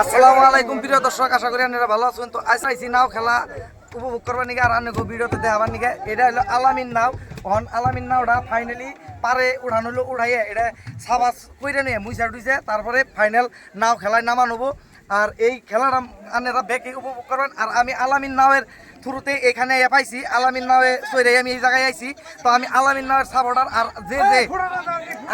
আসসালামু আলাইকুম, প্রিয় দর্শক, আশা করি আপনারা ভালো আছেন। তো আজ আইসি নাও খেলা উপভোগ করবার নিকে, আর আনকো ভিডিওতে দেখাবার নিকে। এটা হলো আলামিন নাও। অন আলামিন নাওটা ফাইনালি পারে উড়ানো হলো উড়াইয়ে, এটা সাবাস কইরে নিয়ে মুইসা টুইছে তারপরে ফাইনাল নাও খেলায় নামানোবো। আর এই খেলাটা আপনারা ব্যাকে উপভোগ করবেন। আর আমি আলামিন নাওয়ের থ্রুতে এখানে পাইছি, আলামিন নাওয়ে সইরে আমি এই জায়গায় আইছি। তো আমি আলামিন নাওয়ের সাপোর্টার আর যে যে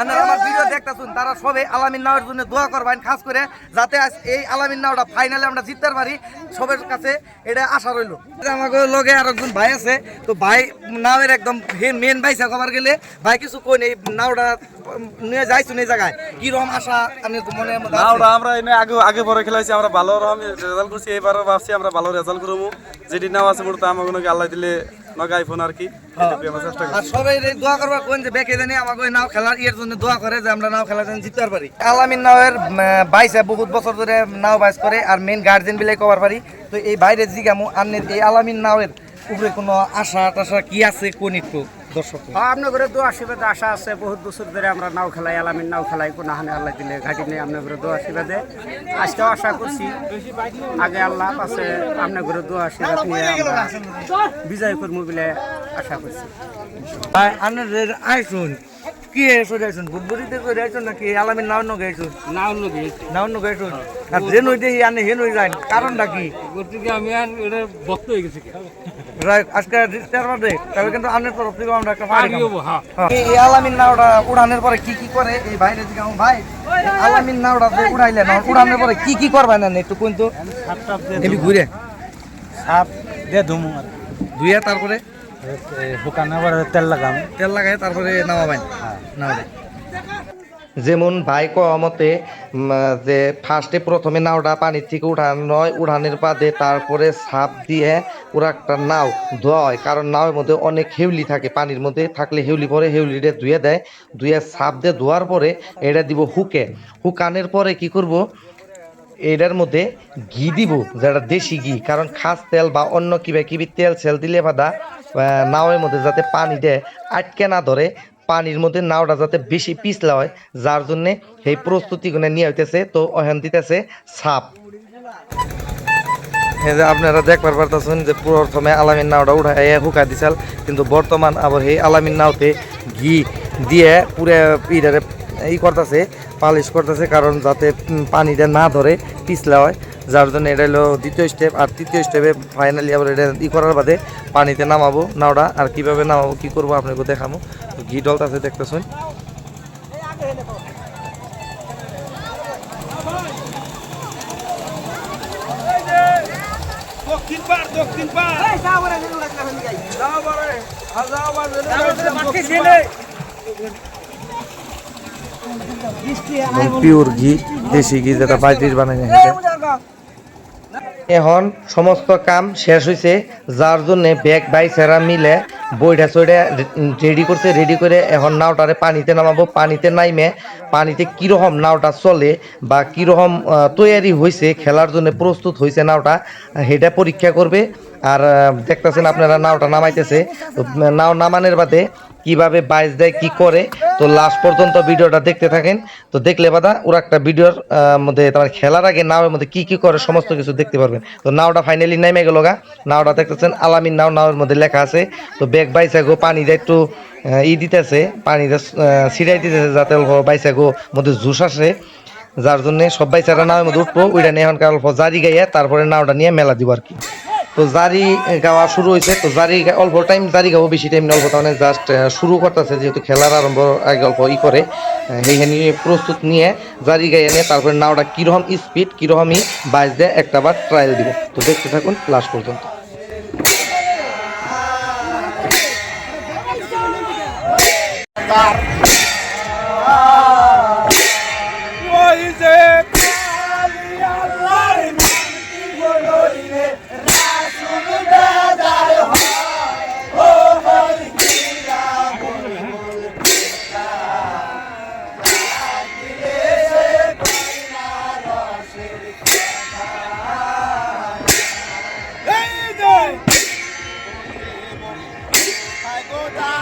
আপনারা আমার ভিডিও দেখতেছুন, তারা সবে আলামিন নাওয়ের জন্য দোয়া করবেন খাস করে, যাতে এই আলামিন নাওটা ফাইনালে আমরা জিততে পারি। সবের কাছে এটা আশা রইল। আমাকে লগে আর একজন ভাই আছে, তো ভাই নাওয়ের একদম মেন ভাই কবার গেলে, ভাই কিছু কই নেই নাওটা নিয়ে যাইছুন এই জায়গায়। কীরকম আশা আমি মনে মধ্যে না আছে? ওরা আমরা এনে আগে আগে পরে খেলাইছি, আমরা ভালো রকম রেজাল্ট করছি, এবারও ভাবছি আমরা ভালো রেজাল্ট করব। যেটি নাও আছে মূলত আমাকে নাকি আল্লাহ দিলে নগা আইফোন আর কি? এটুকুই আমরা চেষ্টা করি। আর সবাই দোয়া করবা কোন যে বেকে জানি আমাকে নাও খেলার ইয়ের জন্য দোয়া করে যে আমরা নাও খেলার জন্য জিততে পারি। আলামিন নাওয়ের বাইসে বহুত বছর ধরে নাও বাইস করে আর মেন গার্জেন বিলাই কবার পারি। তো এই বাইরে জিগামু আর এই আলামিন নাওয়ের উপরে কোনো আশা টাশা কি আছে কোন একটু? দর্শক হ্যাঁ আপনার ঘরে দোয়া আশীর্বাদে আশা আছে বহুত বছর ধরে আমরা নাও খেলাই আলামিন নাও খেলাই কোনো হানে আল্লাহ দিলে ঘাটি নেই আপনার ঘরে দোয়া আশীর্বাদে। আজকেও আশা করছি আগে আল্লাহ আছে আপনার ঘরে দোয়া আশীর্বাদ নিয়ে আমরা বিজয় করব বলে আশা করছি। আপনাদের আইসুন কি এসে করে নাকি আলামিন আর যে নই দেখি আনে হে নই যান কারণটা কি? গতিকে আমি আর এটা বক্ত হয়ে গেছি। আজকে রিস্টার বাদে তবে কিন্তু আপনার তরফ থেকে আমরা একটা পারি হ্যাঁ। এই আলামিন নাওটা উড়ানোর পরে কি কি করে? এই বাইরে আমার ভাই আলামিন নাওটা উড়াইলেন উড়ানোর পরে কি কি করবেন না একটু কোন তো। এমনি ঘুরে। সাপ দিয়ে ধুমু। ধুইয়া তারপরে? শুকানোর পরে তেল লাগাম তেল লাগাই তারপরে নামাবেন। নামাবেন। যেমন ভাই মতে যে ফার্স্টে প্রথমে নাওটা পানির থেকে উঠানো হয় উঠানের বাদে তারপরে সাপ দিয়ে ওরা একটা নাও ধোয়া। হয় কারণ নাওয়ের মধ্যে অনেক হেউলি থাকে পানির মধ্যে থাকলে হেউলি পরে হেউলিটা ধুয়ে দেয়। ধুয়ে সাপ দিয়ে ধোয়ার পরে এটা দিব হুকে। হুকানের পরে কি করব? এটার মধ্যে ঘি দিব, যেটা দেশি ঘি। কারণ খাস তেল বা অন্য কিবা কিবি তেল সেল দিলে বাদা নাওয়ের মধ্যে যাতে পানি দেয়, আটকে না ধরে পানির মধ্যে নাওটা যাতে বেশি পিছলা হয়, যার জন্য এই প্রস্তুতিগুলো নিয়ে হইতেছে, তো ওখান দিতেছে সাপ। এই যে আপনারা দেখবার পারতেছেন যে প্রথমে আলামিন নাওটা উঠাই হুকা দিছাল, কিন্তু বর্তমান আবার সেই আলামিন নাওতে ঘি দিয়ে পুরে ইটারে ই করতেছে পালিশ করতেছে কারণ যাতে পানিটা না ধরে পিছলা হয়। যার জন্য এটা হলো দ্বিতীয় স্টেপ আর তৃতীয় স্টেপে ফাইনালি আবার এটা ই করার বাদে পানিতে নামাবো নাওটা। আর কীভাবে নামাবো কি করব আপনাকে দেখাবো ঘি ডলতাছে দেখতেছেন। পিওর ঘি দেশি ঘি যেটা বাইটির বানাই এখন। সমস্ত কাম শেষ হয়েছে যার জন্য ব্যাগ বাই সেরা মিলে বইটা সইটা রেডি করছে রেডি করে এখন নাওটারে পানিতে নামাবো। পানিতে নাইমে পানিতে কীরকম নাওটা চলে বা কীরকম তৈয়ারি হয়েছে খেলার জন্য প্রস্তুত হয়েছে নাওটা সেটা পরীক্ষা করবে। আর দেখতেছেন আপনারা নাওটা নামাইতেছে। নাও নামানের বাদে কীভাবে বাইজ দেয়, কি করে? তো লাস্ট পর্যন্ত ভিডিওটা দেখতে থাকেন। তো দেখলে বাদা, ওরা একটা ভিডিওর মধ্যে তোমার খেলার আগে নাওয়ের মধ্যে কি কি করে সমস্ত কিছু দেখতে পারবেন। তো নাওটা ফাইনালি নেমে গেল গা। নাওটা দেখতেছেন, আলামিন নাও, নাওয়ের মধ্যে লেখা আছে। তো ব্যাগ বাইসা গো, পানি দিয়ে একটু ই দিতেছে, পানি ছিটাই দিতেছে যাতে বাইসা গো, মধ্যে জুস আসে। যার জন্য সব বাইসারা নাওয়ের মধ্যে উঠবো, ওইটা নিয়ে এখনকার অল্প জারি গাইয়া তারপরে নাওটা নিয়ে মেলা দিব আর কি। তো জারি গাওয়া শুরু হয়েছে তো জারি অল্প টাইম জারি গাবো বেশি টাইম অল্প মানে জাস্ট শুরু করতেছে, যেহেতু খেলার আরম্ভ, আগে অল্প ই করে সেইখানে প্রস্তুত নিয়ে জারি গাইয়ে নিয়ে তারপরে নাওটা কীরকম স্পিড কীরকমই বাইজ দিয়ে একটা বার ট্রায়াল দিব। তো দেখতে থাকুন লাস্ট পর্যন্ত। তার Go down!